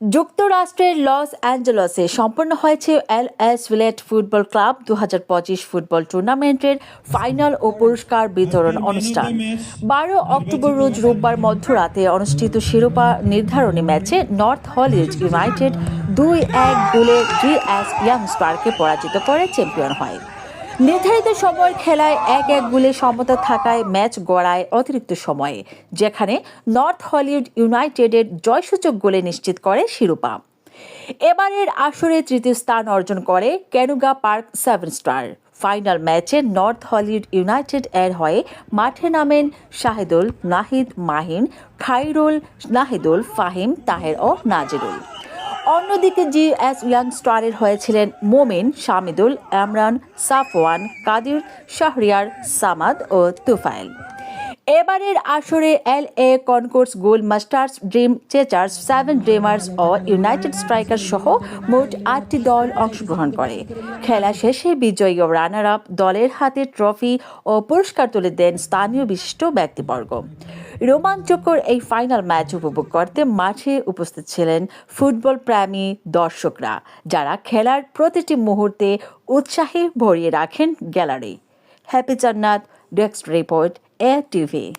যুক্তরাষ্ট্রের লস অ্যাঞ্জেলসে সম্পন্ন হয়েছে L S Villette football club দু হাজার পঁচিশ ফুটবল টুর্নামেন্টের ফাইনাল ও পুরস্কার বিতরণ অনুষ্ঠান। বারো অক্টোবর রোজ রোববার মধ্যরাতে অনুষ্ঠিত শিরোপা নির্ধারণী ম্যাচে নর্থ হলিউড ইউনাইটেড দুই এক গোলে জি এস ইয়াংস্পারকে পরাজিত করে চ্যাম্পিয়ন হয়। নির্ধারিত সময়ের খেলায় এক এক গোলে সমতা থাকায় ম্যাচ গড়ায় অতিরিক্ত সময়ে, যেখানে নর্থ হলিউড ইউনাইটেডের জয়সূচক গোলে নিশ্চিত করে শিরোপা। এবারের আসরে তৃতীয় স্থান অর্জন করে Canuga park seven star. Final ম্যাচে নর্থ হলিউড ইউনাইটেড এর হয়ে মাঠে নামেন শাহিদুল, নাহিদ মাহিন খাইরুল নাহিদুল, ফাহিম, তাহের ও নাজিরুল। অন্যদিকে জি এস ইয়াং স্টারের হয়েছিলেন মোমিন, শামিদুল, আমরান, সাফওয়ান, কাদির, শাহরিয়ার, সামাদ ও তুফাইল। এবারের আসরে L A Concourse goal masters dream chasers, seven dreamers O United striker সহ মোট আটটি দল অংশগ্রহণ করে। খেলা শেষে বিজয়ী ও রানার আপ দলের হাতে ট্রফি ও পুরস্কার তুলে দেন স্থানীয় বিশিষ্ট ব্যক্তিবর্গ। রোমাঞ্চকর এই ফাইনাল ম্যাচ উপভোগ করতে মাঠে উপস্থিত ছিলেন ফুটবল প্রেমী দর্শকরা, যারা খেলার প্রতিটি মুহূর্তে উৎসাহে ভরিয়ে রাখেন gallery. Happy Jannat, Dex Report, ATV.